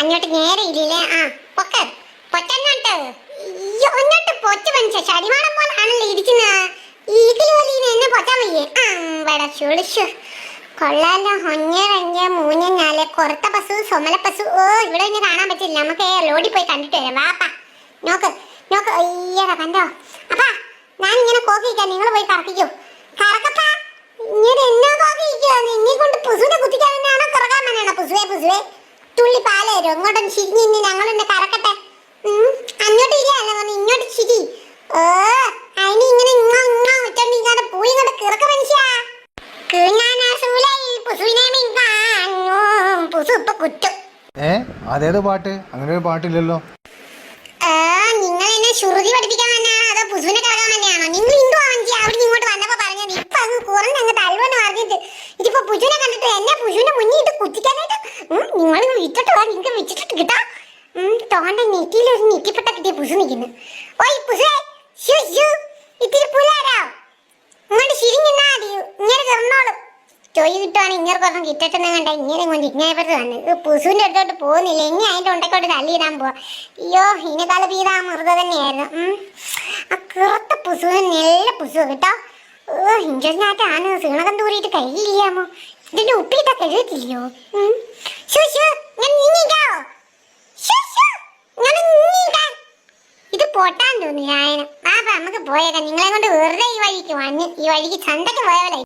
അങ്ങോട്ട് നേരെ ഇല്ലേ ആ പൊക്ക. പൊറ്റങ്ങോട്ട് അയ്യോ അങ്ങോട്ട് പൊറ്റ മനുഷ്യ പോലെ പോലാണല്ലോ ഇരിക്കുന്നത്. ഇതിൽ വലിയ എന്നെ പൊറ്റാൻ വയ്യേ. ആ വേടാ ചുളിച്ചു. കൊള്ളാലോ ഒഞ്ഞരഞ്ച് മൂന്ന് നാല്. കൊറുത്ത പശു സൊമല പശു. ഓ ഇവിടെ ഒന്നും കാണാൻ പറ്റില്ല. നമുക്ക് ലോഡി പോയി കണ്ടിട്ട് വരാം. വാപ്പാ നോക്ക് നോക്ക്. അയ്യടാ കണ്ടോ? അപ്പാ ഞാൻ ഇങ്ങനെ കോക്കിക്കാം നിങ്ങൾ പോയി കറക്കിക്കോ. കറക്കപ്പാ. ഇങ്ങനെ എന്നാ കോക്കിക്കോ നിന്നെ കൊണ്ട് പുസുവിനെ കുത്തിക്കാൻ തന്നെയാണോ? കറക്കാൻ തന്നെയാണോ? പുസുവേ പുസുവേ തുള്ളി പാൽ തരും. അങ്ങോട്ടൊന്ന് ചിരിഞ്ഞ് ഇന്ന് ഞങ്ങൾ എന്നെ കറക്കട്ടെ അങ്ങോട്ട് ഇരിയല്ല പറഞ്ഞു ഇങ്ങോട്ട് ചിരി. ഓ അതിന് ഇങ്ങനെ ഇങ്ങോട്ട് പോയി ഇങ്ങോട്ട് കിറക്ക മനുഷ്യ. പുസു അതേത് പാട്ട്? അങ്ങനെ ഒരു പാട്ടില്ലല്ലോ. നിങ്ങൾ വിറ്റിട്ട് വാ നിങ്ങൾക്ക് വിറ്റിട്ട് കിട്ടാ. തോണ്ട നെറ്റിയിൽ ഒരു നെറ്റിപ്പെട്ട കിട്ടിയ പുസു നിൽക്കുന്നു ഓയ് പുസേ ശ്ശു, ശ്ശു, ഇത്തിരി പുലാരാ. ഇങ്ങോട്ട് ശിരിഞ്ഞാ മതി ഇങ്ങനെ കിടന്നോളൂ. ചോയ് കിട്ടുവാണ് ഇങ്ങനെ കുറച്ച് കിട്ടട്ടെന്ന് കണ്ട? ഇങ്ങനെ കൊണ്ട് ഇങ്ങനെ പറ്റി തന്നെ ഇത് പുസുവിന്റെ അടുത്തോട്ട് പോകുന്നില്ല. ഇനി അതിന്റെ ഉണ്ടക്കോട്ട് തള്ളിയിടാൻ പോവാ. അയ്യോ ഇതിനേക്കാൾ പീതാ മൃത തന്നെയായിരുന്നു. ആ കറുത്ത പുസുവിന് നല്ല പുസു കേട്ടോ. ഓ ഇഞ്ചിനകത്താണ് സീണകം തൂറിയിട്ട് കഴിയില്ലാമോ ഇതിന്റെ ഉപ്പിട്ട കഴുകത്തില്ലയോ? പൊട്ടാൻ തോന്നി ഞാൻ ആ നമുക്ക് പോയേക്കാം. നിങ്ങളെ കൊണ്ട് വെറുതെ ഈ വഴിക്ക് വന്ന് ഈ വഴിക്ക് ചന്തക്ക് പോയ പോലെ